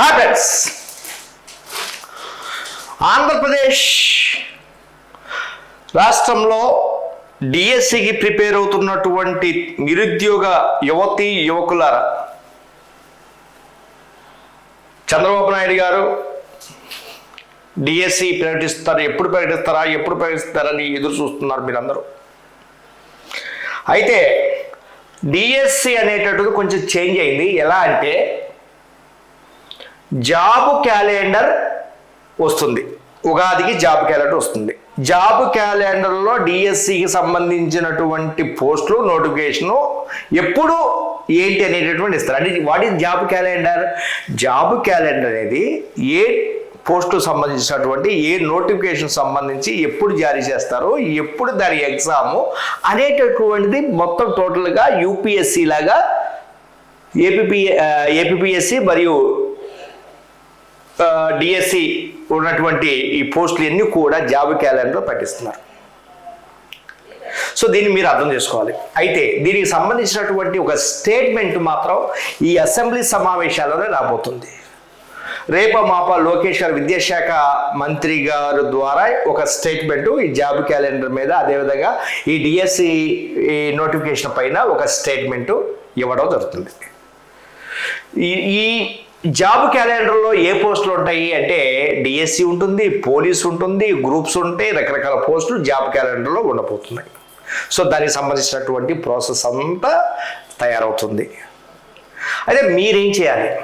Happens Andhra Pradesh రాష్ట్రంలో డిఎస్సికి prepare అవుతున్నటువంటి నిరుద్యోగ యువతి యువకులారా. చంద్రబాబు నాయుడు గారు డిఎస్సి ప్రకటిస్తారు ఎప్పుడు ప్రకటిస్తారా ఎప్పుడు ప్రకటిస్తారని ఎదురు చూస్తున్నారు మీరందరూ. అయితే డిఎస్సి అనేటటువంటిది కొంచెం చేంజ్ అయింది. ఎలా అంటే జాబ్ క్యాలెండర్ వస్తుంది. ఉగాదికి జాబ్ క్యాలెండర్ వస్తుంది. జాబ్ క్యాలెండర్లో డిఎస్సికి సంబంధించినటువంటి పోస్టులు నోటిఫికేషను ఎప్పుడు ఏంటి అనేటటువంటి ఇస్తారు. అంటే what is job calendar? Job calendar అనేది ఏ పోస్టుకు సంబంధించినటువంటి ఏ నోటిఫికేషన్ సంబంధించి ఎప్పుడు జారీ చేస్తారో ఎప్పుడు దాని ఎగ్జాము అనేటటువంటిది మొత్తం టోటల్గా యూపీఎస్సి లాగా ఏపీపీ ఏపీఎస్సి మరియు డిఎస్సి ఉన్నటువంటి ఈ పోస్టులు అన్నీ కూడా జాబ్ క్యాలెండర్లో పట్టిస్తున్నారు. సో దీన్ని మీరు అర్థం చేసుకోవాలి. అయితే దీనికి సంబంధించినటువంటి ఒక స్టేట్మెంట్ మాత్రం ఈ అసెంబ్లీ సమావేశాల్లోనే రాబోతుంది. రేప మాప లోకేష్ గారు విద్యాశాఖ మంత్రి గారు ద్వారా ఒక స్టేట్మెంట్ ఈ జాబ్ క్యాలెండర్ మీద అదేవిధంగా ఈ డిఎస్సి ఈ నోటిఫికేషన్ పైన ఒక స్టేట్మెంట్ ఇవ్వడం జరుగుతుంది. ఈ ఈ జాబ్ క్యాలెండర్లో ఏ పోస్టులు ఉంటాయి అంటే డిఎస్సి ఉంటుంది పోలీస్ ఉంటుంది గ్రూప్స్ ఉంటాయి రకరకాల పోస్టులు జాబ్ క్యాలెండర్లో ఉండబోతున్నాయి. సో దానికి సంబంధించినటువంటి ప్రాసెస్ అంతా తయారవుతుంది. అయితే మీరేం చేయాలి?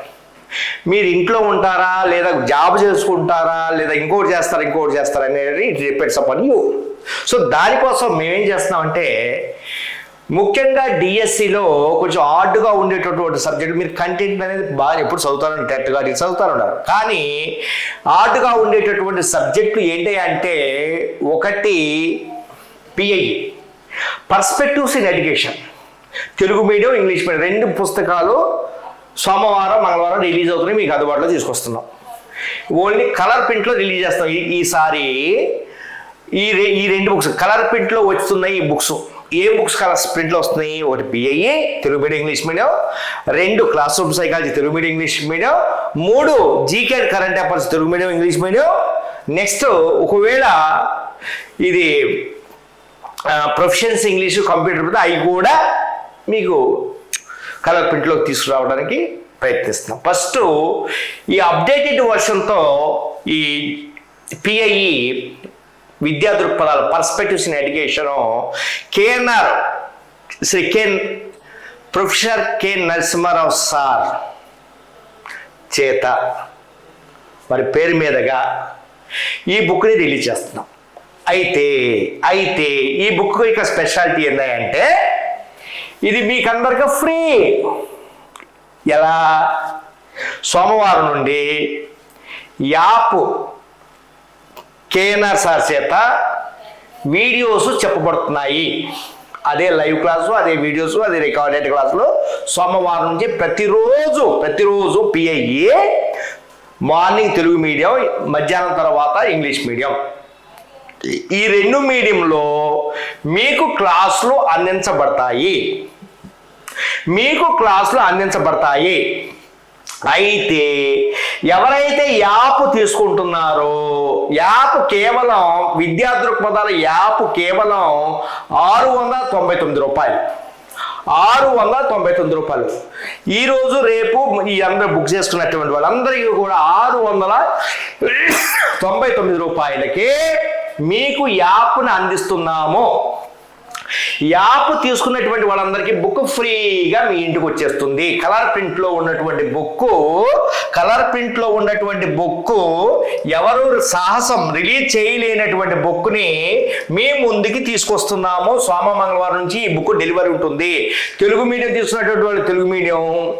మీరు ఇంట్లో ఉంటారా? లేదా జాబ్ చేసుకుంటారా? లేదా ఇంకోటి చేస్తారా? ఇంకోటి చేస్తారా? అనేది it depends upon you. So దానికోసం మేమేం చేస్తున్నామంటే ముఖ్యంగా డిఎస్సిలో కొంచెం హార్డ్గా ఉండేటటువంటి సబ్జెక్ట్ మీరు కంటెంట్ అనేది బాగా ఎప్పుడు చదువుతారని టెట్గా చదువుతారు ఉన్నారు కానీ హార్డ్గా ఉండేటటువంటి సబ్జెక్టు ఏంటి అంటే ఒకటి PI perspectives in education Telugu medium English medium రెండు పుస్తకాలు సోమవారం మంగళవారం రిలీజ్ అవుతున్నాయి మీకు అందుబాటులో తీసుకొస్తున్నాం. ఓన్లీ కలర్ ప్రింట్లో రిలీజ్ చేస్తాం. ఈ- ఈసారి ఈ రె ఈ రెండు బుక్స్ కలర్ ప్రింట్లో వస్తున్నాయి ఈ బుక్స్ ఏ బుక్స్ కలర్ స్ప్రింట్లో వస్తున్నాయి? ఒకటి BIA Telugu medium English medium. రెండు classroom psychology Telugu medium English medium. మూడు GK current affairs Telugu medium English medium. Next ఒకవేళ ఇది ప్రొఫెషన్స్ ఇంగ్లీష్ కంప్యూటర్ మీద అవి కూడా మీకు కలర్ ప్రింట్లోకి తీసుకురావడానికి ప్రయత్నిస్తున్నాం. ఫస్ట్ ఈ అప్డేటెడ్ వర్షన్తో ఈ పిఐఈ విద్యా దృక్పథాలు perspectives in education KNR Shri can professor K Narasimha Rao sir చేత వారి పేరు మీదగా ఈ బుక్ని రిలీజ్ చేస్తున్నాం. అయితే అయితే ఈ బుక్ యొక్క స్పెషాలిటీ ఏంటంటే ఇది మీకు అందరికీ ఫ్రీ ఎలా? సోమవారం నుండి యాప్ కేఎన్ఆర్ సార్ చేత వీడియోస్ చెప్పబడుతున్నాయి. అదే లైవ్ క్లాసు అదే వీడియోస్ అదే రికార్డెడ్ క్లాసులు సోమవారం నుంచి ప్రతిరోజు ప్రతిరోజు పిఐఏ మార్నింగ్ తెలుగు మీడియం మధ్యాహ్నం తర్వాత ఇంగ్లీష్ మీడియం. ఈ రెండు మీడియంలో మీకు క్లాసులు అందించబడతాయి. మీకు క్లాసులు అందించబడతాయి. అయితే ఎవరైతే యాప్ తీసుకుంటున్నారో యాప్ కేవలం విద్యా దృక్పథాల యాప్ కేవలం ఆరు వందల తొంభై తొమ్మిది రూపాయలు. ఆరు వందల తొంభై తొమ్మిది రూపాయలు ఈరోజు రేపు ఈ అందరూ బుక్ చేసుకున్నటువంటి వాళ్ళందరికీ కూడా ఆరు వందల తొంభై తొమ్మిది రూపాయలకే మీకు యాప్ను అందిస్తున్నాము. యాప్ తీసుకున్నటువంటి వాళ్ళందరికీ బుక్ ఫ్రీగా మీ ఇంటికి వచ్చేస్తుంది. కలర్ ప్రింట్లో ఉన్నటువంటి బుక్ కలర్ ప్రింట్లో ఉన్నటువంటి బుక్ ఎవరు సాహసం రిలీజ్ చేయలేనటువంటి బుక్ని మీ ముందుకి తీసుకొస్తున్నాము. సోమ మంగళవారం నుంచి ఈ బుక్ డెలివరీ ఉంటుంది. తెలుగు మీడియం తీసుకున్నటువంటి వాళ్ళు తెలుగు మీడియం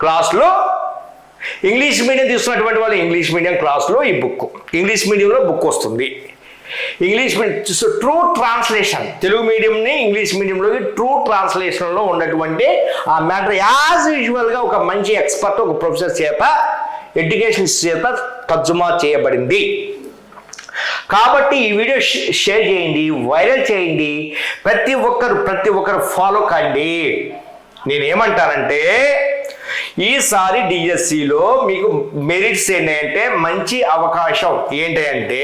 క్లాస్లో ఇంగ్లీష్ మీడియం తీసుకున్నటువంటి వాళ్ళు ఇంగ్లీష్ మీడియం క్లాస్లో ఈ బుక్ ఇంగ్లీష్ మీడియంలో బుక్ వస్తుంది. English medium through translation Telugu మీడియంని English మీడియంలోకి ట్రూ ట్రాన్స్లేషన్లో ఉన్నటువంటి ఆ మ్యాటర్ యాజ్ యూజువల్గా ఒక మంచి ఎక్స్పర్ట్ ఒక ప్రొఫెసర్ చేత ఎడ్యుకేషన్ చేత తర్జుమా చేయబడింది. కాబట్టి ఈ వీడియో షేర్ చేయండి వైరల్ చేయండి ప్రతి ఒక్కరు ప్రతి ఒక్కరు ఫాలో కండి. నేనేమంటానంటే ఈసారి డిఎస్సిలో మీకు మెరిట్స్ ఏంటంటే మంచి అవకాశం ఏంటంటే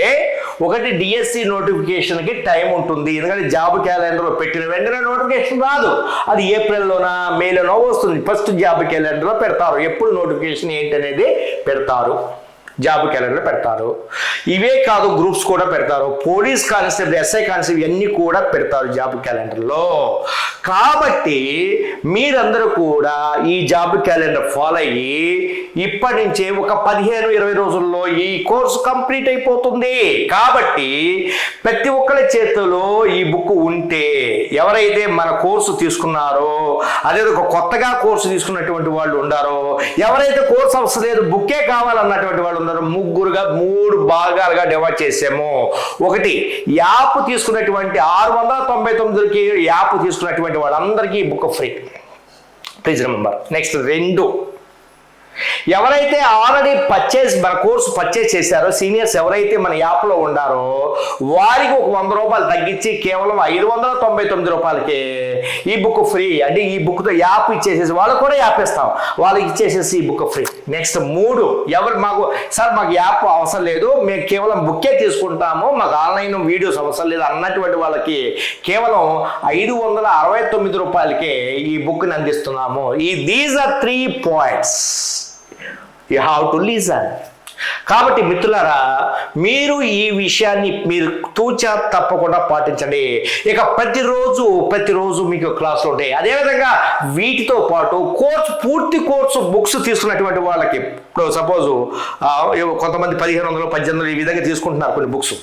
ఒకటి డిఎస్సి నోటిఫికేషన్కి టైం ఉంటుంది. ఎందుకంటే జాబ్ క్యాలెండర్లో పెట్టిన వెంటనే నోటిఫికేషన్ రాదు. అది ఏప్రిల్లోనా మేలోనో వస్తుంది. ఫస్ట్ జాబ్ క్యాలెండర్లో పెడతారు. ఎప్పుడు నోటిఫికేషన్ ఏంటనేది పెడతారు. జాబ్ క్యాలెండర్ పెడతారు. ఇవే కాదు గ్రూప్స్ కూడా పెడతారు. పోలీస్ కానిస్టేబుల్ ఎస్ఐ కానిస్టేబుల్ ఇవన్నీ కూడా పెడతారు జాబ్ క్యాలెండర్లో కాబట్టి మీరందరూ కూడా ఈ జాబ్ క్యాలెండర్ ఫాలో అయ్యి ఇప్పటి నుంచే ఒక పదిహేను ఇరవై రోజుల్లో ఈ కోర్సు కంప్లీట్ అయిపోతుంది. కాబట్టి ప్రతి ఒక్కరి చేతిలో ఈ బుక్ ఉంటే ఎవరైతే మన కోర్సు తీసుకున్నారో అదే ఒక కొత్తగా కోర్సు తీసుకున్నటువంటి వాళ్ళు ఉండారో ఎవరైతే కోర్సు అవసరం లేదు బుక్కే కావాలన్నటువంటి వాళ్ళు ఉన్నారో ముగ్గురుగా మూడు భాగాలుగా డివైడ్ చేసాము. ఒకటి యాప్ తీసుకున్నటువంటి ఆరు వందల తొంభై తొమ్మిదికి యాప్ తీసుకున్నటువంటి వాళ్ళందరికీ ఈ book free. Please remember next రెండు. ఎవరైతే ఆల్రెడీ పర్చేస్ మన కోర్సు పర్చేస్ చేశారో సీనియర్స్ ఎవరైతే మన యాప్లో ఉండారో వారికి ఒక వంద రూపాయలు తగ్గించి కేవలం ఐదు వందల తొంభై తొమ్మిది రూపాయలకి ఈ బుక్ ఫ్రీ అంటే ఈ బుక్తో యాప్ ఇచ్చేసేసి వాళ్ళకు కూడా యాప్ ఇస్తాం. వాళ్ళకి ఇచ్చేసేసి ఈ బుక్ ఫ్రీ నెక్స్ట్ మూడు. ఎవరు మాకు సార్ మాకు యాప్ అవసరం లేదు. మేము కేవలం బుక్కే తీసుకుంటాము. మాకు ఆన్లైన్ వీడియోస్ అవసరం లేదు. అన్నటువంటి వాళ్ళకి కేవలం ఐదు వందల అరవై తొమ్మిది రూపాయలకే ఈ బుక్ని అందిస్తున్నాము. ఈ these are three points you have to listen కాబట్టి మిత్రులారా మీరు ఈ విషయాన్ని మీరు తూచా తప్పకుండా పాటించండి. ఇక ప్రతిరోజు ప్రతిరోజు మీకు క్లాసులు ఉంటాయి. అదేవిధంగా వీటితో పాటు కోర్సు పూర్తి కోర్సు బుక్స్ తీసుకున్నటువంటి వాళ్ళకి ఇప్పుడు సపోజు కొంతమంది పదిహేను వందలు పద్దెనిమిది వందలు ఈ విధంగా తీసుకుంటున్నారు కొన్ని బుక్స్.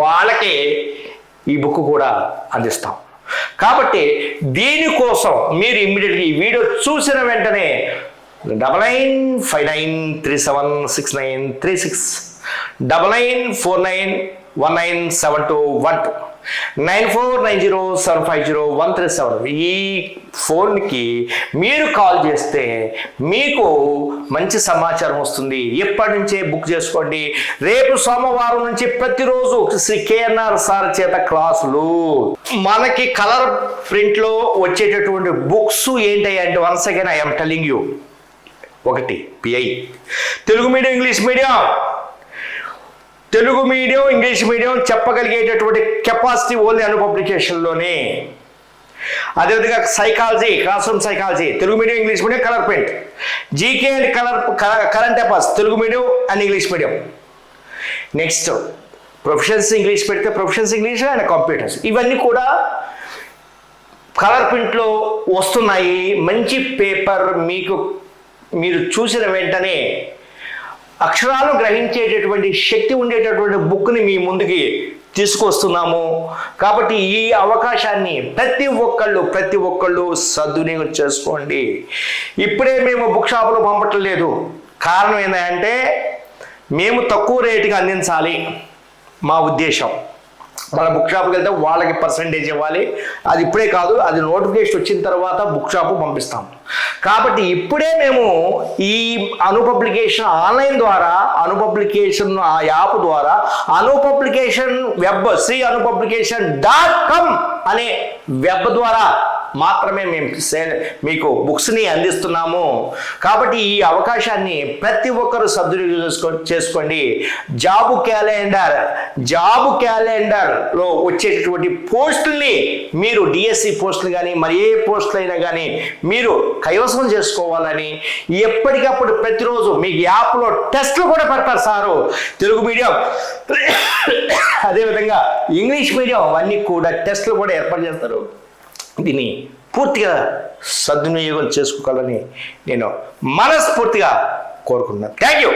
వాళ్ళకి ఈ బుక్ కూడా అందిస్తాం. కాబట్టి దీనికోసం మీరు ఇమ్మీడియట్గా ఈ వీడియో చూసిన వెంటనే double nine five nine three seven six nine three six double nine four nine one nine seven two one two nine four nine zero seven five zero one three seven ఈ ఫోన్కి మీరు call చేస్తే మీకు మంచి సమాచారం వస్తుంది. ఎప్పటి నుంచే బుక్ చేసుకోండి. రేపు సోమవారం నుంచి ప్రతిరోజు శ్రీ కేఎన్ఆర్ సార్ చేత క్లాసులు. మనకి కలర్ ప్రింట్లో వచ్చేటటువంటి బుక్స్ ఏంటి అంటే once again I'm telling you. ఒకటి PI Telugu medium English medium. Telugu medium English medium చెప్పగలిగేటటువంటి capacity only Anu పబ్లికేషన్లోనే అదేవిధంగా psychology classroom psychology Telugu medium English medium colour print GK and colour current affairs Telugu medium and English medium. Next professions English పెడితే professions English and computers ఇవన్నీ కూడా colour ప్రింట్లో వస్తున్నాయి. మంచి paper మీకు మీరు చూసిన వెంటనే అక్షరాలు గ్రహించేటటువంటి శక్తి ఉండేటటువంటి బుక్ని మీ ముందుకి తీసుకొస్తున్నాము. కాబట్టి ఈ అవకాశాన్ని ప్రతి ఒక్కళ్ళు ప్రతి ఒక్కళ్ళు సద్వినియోగం చేసుకోండి. ఇప్పుడే మేము బుక్ షాపులో పంపటం లేదు కారణం ఏంటంటే మేము తక్కువ రేటుకి అందించాలి. మా ఉద్దేశం. మన బుక్ షాప్కి వెళ్తే వాళ్ళకి పర్సంటేజ్ ఇవ్వాలి. అది ఇప్పుడే కాదు అది నోటిఫికేషన్ వచ్చిన తర్వాత బుక్ షాప్ పంపిస్తాం. కాబట్టి ఇప్పుడే మేము ఈ అను పబ్లికేషన్ ఆన్లైన్ ద్వారా అను పబ్లికేషన్ ఆ యాప్ ద్వారా Anu publication web Sri Anu publication dot com అనే వెబ్ ద్వారా మాత్రమే మేము సే- మీకు బుక్స్ని అందిస్తున్నాము. కాబట్టి ఈ అవకాశాన్ని ప్రతి ఒక్కరూ సద్వినియోగం చేసుకో చేసుకోండి. జాబు క్యాలెండర్ జాబు క్యాలెండర్లో వచ్చేటటువంటి పోస్టుల్ని మీరు డిఎస్సి పోస్టులు కానీ మరి ఏ పోస్టులు అయినా కానీ మీరు కైవసం చేసుకోవాలని ఎప్పటికప్పుడు ప్రతిరోజు మీ యాప్లో టెస్ట్లు కూడా పెడతారు సారు. తెలుగు మీడియం అదేవిధంగా ఇంగ్లీష్ మీడియం అవన్నీ కూడా టెస్ట్లు కూడా ఏర్పాటు చేస్తారు. దీన్ని పూర్తిగా సద్వినియోగం చేసుకోవాలని నేను మనస్ఫూర్తిగా కోరుకుంటున్నాను. Thank you